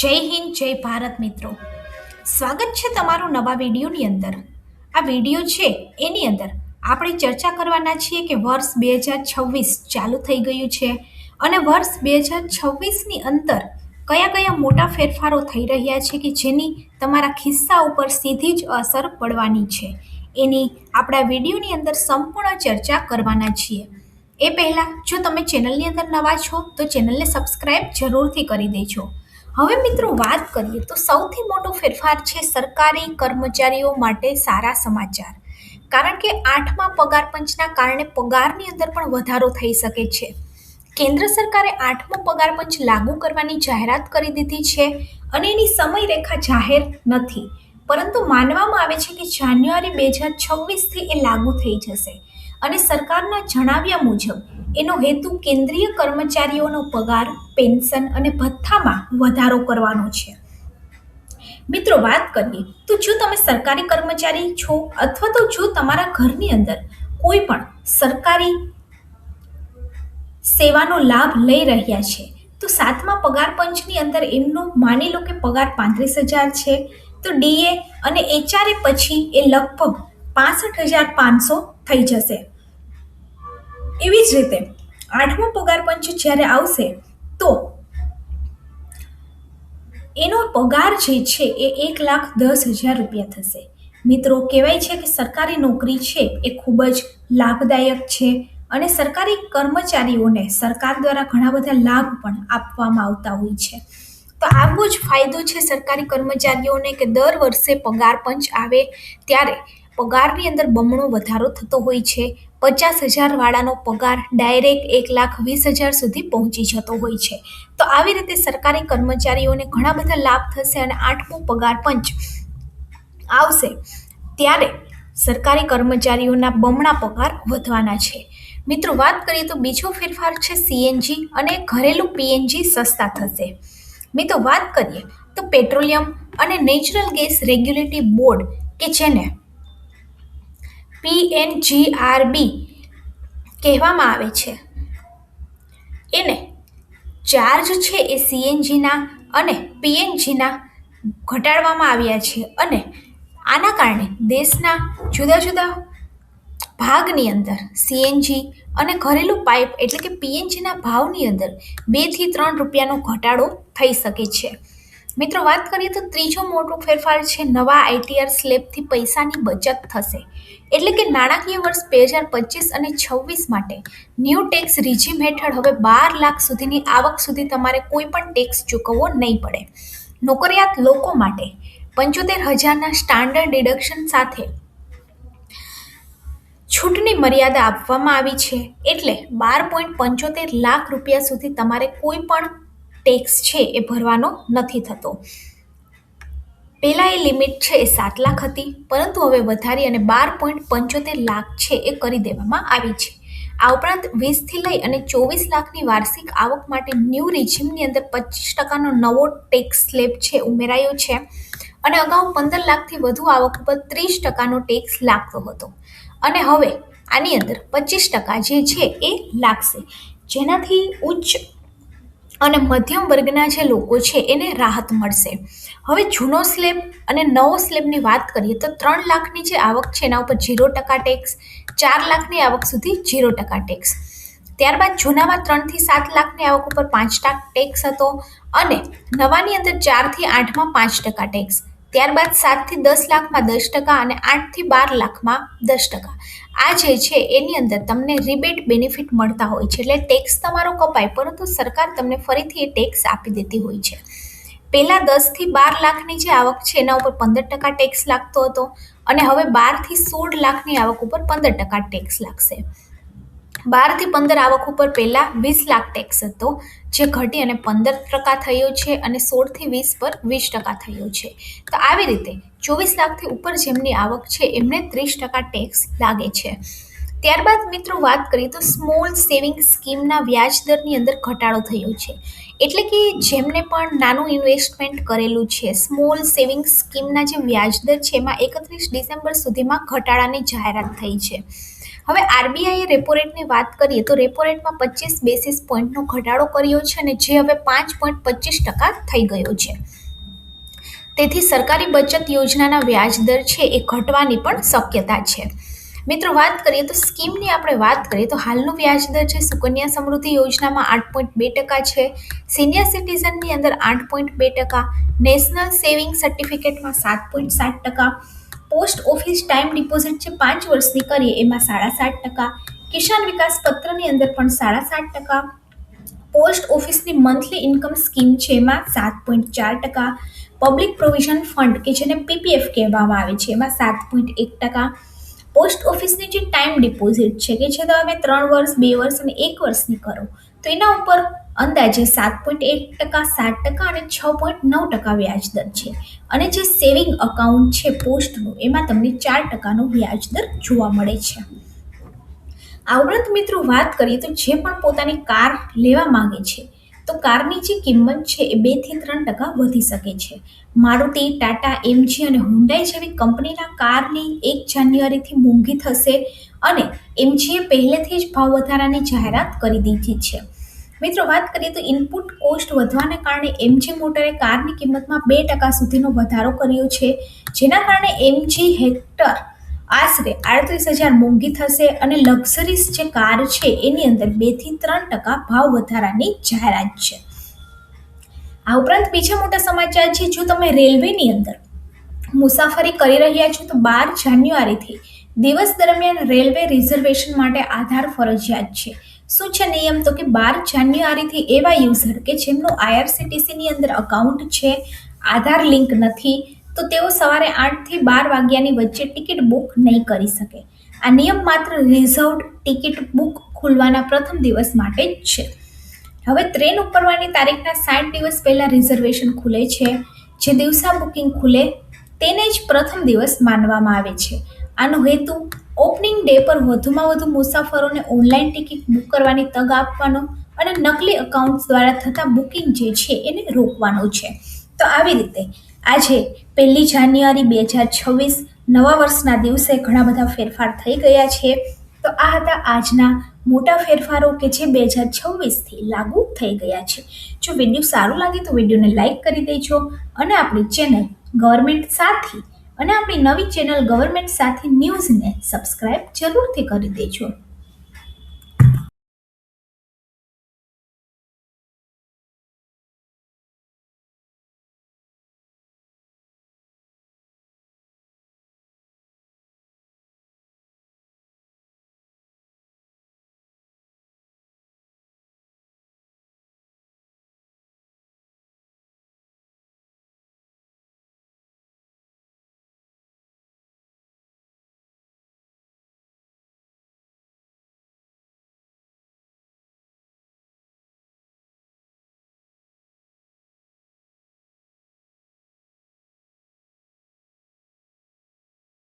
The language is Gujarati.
જય હિન્દ, જય ભારત મિત્રો. સ્વાગત છે તમારું નવા વિડીયોની અંદર. આ વીડિયો છે એની અંદર આપણે ચર્ચા કરવાના છીએ કે વર્ષ બે હજાર છવ્વીસ ચાલુ થઈ ગયું છે અને વર્ષ બે હજાર છવ્વીસની અંદર કયા કયા મોટા ફેરફારો થઈ રહ્યા છે કે જેની તમારા ખિસ્સા ઉપર સીધી જ અસર પડવાની છે. એની આપણા વિડીયોની અંદર સંપૂર્ણ ચર્ચા કરવાના છીએ. એ પહેલાં જો તમે ચેનલની અંદર નવા છો તો ચેનલને સબસ્ક્રાઈબ જરૂરથી કરી દેજો. હવે મિત્રો વાત કરીએ તો સૌથી મોટો ફેરફાર છે સરકારી કર્મચારીઓ માટે સારા સમાચાર. કારણ કે આઠમા પગાર પંચના કારણે પગારની અંદર પણ વધારો થઈ શકે છે. કેન્દ્ર સરકારે આઠમો પગાર પંચ લાગુ કરવાની જાહેરાત કરી દીધી છે અને એની સમયરેખા જાહેર નથી. પરંતુ માનવામાં આવે છે કે જાન્યુઆરી બે હજાર છવ્વીસથી એ લાગુ થઈ જશે અને સરકારના જણાવ્યા મુજબ એનો હેતુ કેન્દ્રીય કર્મચારીઓનો પગાર, પેન્શન અને ભથ્થામાં વધારો કરવાનો છે. મિત્રો, વાત કરીએ તો જો તમે સરકારી કર્મચારી છો અથવા તો જો તમારા ઘરની અંદર કોઈ પણ સરકારી સેવાનો લાભ લઈ રહ્યા છે, તો સાતમા પગાર પંચની અંદર એમનો માની લો કે પગાર પાંત્રીસ હજાર છે, તો ડીએ અને એચઆરએ પછી એ લગભગ પાસઠ હજાર પાંચસો થઈ જશે. એવી જ રીતે આઠમો પગાર પંચ જ્યારે આવશે, તો એનો પગાર જે છે એ એક લાખ દસ હજાર રૂપિયા થશે. મિત્રો, કહેવાય છે કે સરકારી નોકરી છે એ ખૂબ જ લાભદાયક છે અને સરકારી કર્મચારીઓને સરકાર દ્વારા ઘણા બધા લાભ પણ આપવામાં આવતા હોય છે. તો આવો જ ફાયદો છે સરકારી કર્મચારીઓને કે દર વર્ષે પગાર પંચ આવે ત્યારે પગારની અંદર બમણો વધારો થતો હોય છે. પચાસ હજાર વાળાનો પગાર ડાયરેક્ટ એક લાખ વીસ હજાર સુધી પહોંચી જતો હોય છે. તો આવી રીતે સરકારી કર્મચારીઓને ઘણા બધા લાભ થશે અને આઠમો પગાર પંચ આવશે. ત્યારે સરકારી કર્મચારીઓના બમણા પગાર વધવાના છે. મિત્રો, વાત કરીએ તો બીજો ફેરફાર છે સીએનજી અને ઘરેલું પીએનજી સસ્તા થશે. મિત્રો, વાત કરીએ તો પેટ્રોલિયમ અને નેચરલ ગેસ રેગ્યુલેટરી બોર્ડ કે જેને પીએનજીઆરબી કહેવામાં આવે છે. એને ચાર્જ છે એ સીએનજીના અને પીએનજીના ઘટાડવામાં આવ્યા છે અને આના કારણે દેશના જુદા જુદા ભાગની અંદર સીએનજી અને ઘરેલું પાઇપ એટલે કે પીએનજીના ભાવની અંદર બેથી ત્રણ રૂપિયાનો ઘટાડો થઈ શકે છે. મિત્રો, વાત કરીએ તો ત્રીજો મોટો ફેરફાર છે, નવા આઈટીઆર સ્લેબથી પૈસાની બચત થશે. એટલે કે નાણાકીય વર્ષ બે હજાર પચીસ અને છવ્વીસ માટે ન્યૂ ટેક્સ રિજીમ હેઠળ હવે બાર લાખ સુધીની આવક સુધી તમારે કોઈ પણ ટેક્સ ચૂકવવો નહીં પડે. નોકરિયાત લોકો માટે પંચોતેર હજારના સ્ટાન્ડર્ડ ડિડક્શન સાથે છૂટની મર્યાદા આપવામાં આવી છે. એટલે બાર પોઈન્ટ પંચોતેર લાખ રૂપિયા સુધી તમારે કોઈ પણ ટેક્સ છે એ ભરવાનો નથી થતો. પહેલાં એ લિમિટ છે એ સાત લાખ હતી, પરંતુ હવે વધારી અને બાર પોઈન્ટ પંચોતેર લાખ છે એ કરી દેવામાં આવી છે. આ ઉપરાંત વીસથી લઈ અને ચોવીસ લાખની વાર્ષિક આવક માટે ન્યૂ રિઝિમની અંદર પચીસ ટકાનો નવો ટેક્સ સ્લેબ છે ઉમેરાયો છે. અને અગાઉ પંદર લાખથી વધુ આવક ઉપર ત્રીસ ટકાનો ટેક્સ લાગતો હતો. અને હવે આની અંદર પચીસ ટકા જે છે એ લાગશે. જેનાથી ઉચ્ચ અને મધ્યમ વર્ગના જે લોકો છે, એને રાહત મળશે. હવે જૂનો સ્લેબ અને નવો સ્લેબની વાત કરીએ તો ત્રણ લાખની જે આવક છે, એના ઉપર ઝીરો ટકા ટેક્સ ચાર લાખની આવક સુધી ઝીરો ટકા ટેક્સ ત્યારબાદ જૂનામાં ત્રણથી સાત લાખની આવક ઉપર પાંચ ટકા ટેક્સ હતો અને નવાની અંદર ચારથી આઠમાં પાંચ ટકા ટેક્સ ત્યારબાદ સાતથી દસ લાખમાં દસ ટકા અને આઠથી બાર લાખમાં દસ ટકા. આ જે છે, એની અંદર તમને રિબેટ બેનિફિટ મળતા હોય છે. એટલે ટેક્સ તમારો કપાય, પરંતુ સરકાર તમને ફરીથી એ ટેક્સ આપી દેતી હોય છે. પહેલાં દસથી બાર લાખની જે આવક છે, એના ઉપર પંદર ટકા ટેક્સ લાગતો હતો અને હવે બારથી સોળ લાખની આવક ઉપર પંદર ટકા ટેક્સ લાગશે. બારથી પંદર આવક ઉપર પહેલાં વીસ લાખ ટેક્સ હતો, જે ઘટી અને પંદર ટકા થયો છે અને સોળથી વીસ પર વીસ ટકા થયો છે. તો આવી રીતે ચોવીસ લાખથી ઉપર જેમની આવક છે, એમને ત્રીસ ટકા ટેક્સ લાગે છે. ત્યારબાદ મિત્રો વાત કરીએ તો સ્મોલ સેવિંગ સ્કીમના વ્યાજ દરની અંદર ઘટાડો થયો છે. એટલે કે જેમને પણ નાનું ઇન્વેસ્ટમેન્ટ કરેલું છે સ્મોલ સેવિંગ સ્કીમના જે વ્યાજદર છે, એમાં એકત્રીસ ડિસેમ્બર સુધીમાં ઘટાડાની જાહેરાત થઈ છે. હવે આરબીઆઈએ રેપો રેટની વાત કરીએ તો રેપો રેટમાં પચીસ બેસિસ પોઈન્ટનો ઘટાડો કર્યો છે અને જે હવે પાંચ પોઈન્ટ પચીસ ટકા થઈ ગયો છે. તેથી સરકારી બચત યોજનાના વ્યાજ દર છે એ ઘટવાની પણ શક્યતા છે. મિત્રો, વાત કરીએ તો સ્કીમની આપણે વાત કરીએ તો હાલનું વ્યાજદર છે સુકન્યા સમૃદ્ધિ યોજનામાં આઠ પોઈન્ટ બે ટકા છે. સિનિયર સિટીઝનની અંદર આઠ પોઈન્ટ બે ટકા. નેશનલ સેવિંગ સર્ટિફિકેટમાં સાત પોઈન્ટ સાત ટકા. પોસ્ટ ઓફિસ ટાઈમ ડિપોઝિટ છે પાંચ વર્ષની કરીએ, એમાં સાડા સાત ટકા. કિસાન વિકાસ પત્રની અંદર પણ સાડા સાત ટકા. પોસ્ટ ઓફિસની મંથલી ઇન્કમ સ્કીમ છે એમાં સાત પોઈન્ટ ચાર ટકા. પબ્લિક પ્રોવિઝન ફંડ, કે જેને પીપીએફ કહેવામાં આવે છે, એમાં સાત પોઈન્ટ એક ટકા. પોસ્ટ ઓફિસની જે ટાઈમ ડિપોઝિટ છે, કે જે તમે ત્રણ વર્ષ, બે વર્ષ અને એક વર્ષની કરો, તો એના ઉપર અંદાજે સાત પોઈન્ટ એક ટકા, સાત ટકા અને છ પોઈન્ટ નવ ટકા વ્યાજ દર છે. અને જે સેવિંગ અકાઉન્ટ છે પોસ્ટનું, એમાં તમને ચાર ટકાનો વ્યાજદર જોવા મળે છે. આ ઉપરાંત મિત્રો વાત કરીએ તો જે પણ પોતાની કાર લેવા માંગે છે, તો કારની જે કિંમત છે એ બેથી ત્રણ ટકા વધી શકે છે. મારુતિ, ટાટા, એમજી અને હુન્ડાઈ જેવી કંપનીના કારની એક જાન્યુઆરીથી મોંઘી થશે અને એમજીએ પહેલેથી જ ભાવ વધારાની જાહેરાત કરી દીધી છે. મિત્રો, વાત કરીએ તો ઇનપુટ કોસ્ટ વધવાને કારણે એમજી મોટરે કારની કિંમતમાં બે ટકા સુધીનો વધારો કર્યો છે. જેના કારણે એમજી હેક્ટર આશરે આડત્રીસ હજાર મોંઘી થશે અને લક્ઝરીસ જે કાર છે, એની અંદર બેથી ત્રણ ટકા ભાવ વધારાની જાહેરાત છે. આ ઉપરાંત બીજા મોટા સમાચાર છે, જો તમે રેલવેની અંદર મુસાફરી કરી રહ્યા છો, તો બાર જાન્યુઆરીથી દિવસ દરમિયાન રેલવે રિઝર્વેશન માટે આધાર ફરજિયાત છે. શું છે નિયમ? તો કે બાર જાન્યુઆરીથી એવા યુઝર કે જેમનું આઈઆરસીટીસીની અંદર અકાઉન્ટ છે, આધાર લિંક નથી, તો તેઓ સવારે આઠથી બાર વાગ્યાની વચ્ચે ટિકિટ બુક નહીં કરી શકે. આ નિયમ માત્ર રિઝર્વડ ટિકિટ બુક ખુલવાના પ્રથમ દિવસ માટે જ છે. હવે ટ્રેન ઉપરવાની તારીખના સાઠ દિવસ પહેલાં રિઝર્વેશન ખુલે છે, જે દિવસા બુકિંગ ખુલે, તેને જ પ્રથમ દિવસ માનવામાં આવે છે. આનો હેતુ ઓપનિંગ ડે પર વધુમાં વધુ મુસાફરોને ઓનલાઈન ટિકિટ બુક કરવાની તક આપવાનો અને નકલી અકાઉન્ટ્સ દ્વારા થતા બુકિંગ જે છે એને રોકવાનો છે. તો આવી રીતે આજે પહેલી જાન્યુઆરી બે હજાર છવ્વીસ નવા વર્ષના દિવસે ઘણા બધા ફેરફાર થઈ ગયા છે. તો આ હતા આજના મોટા ફેરફારો કે જે બે હજાર છવ્વીસથી લાગુ થઈ ગયા છે. જો વીડિયો સારું લાગે તો વિડીયોને લાઇક કરી દેજો અને આપણી ચેનલ ગવર્મેન્ટ સાથી અને આપણી નવી ચેનલ ગવર્મેન્ટ સાથે ન્યૂઝને સબસ્ક્રાઇબ જરૂરથી કરી દેજો.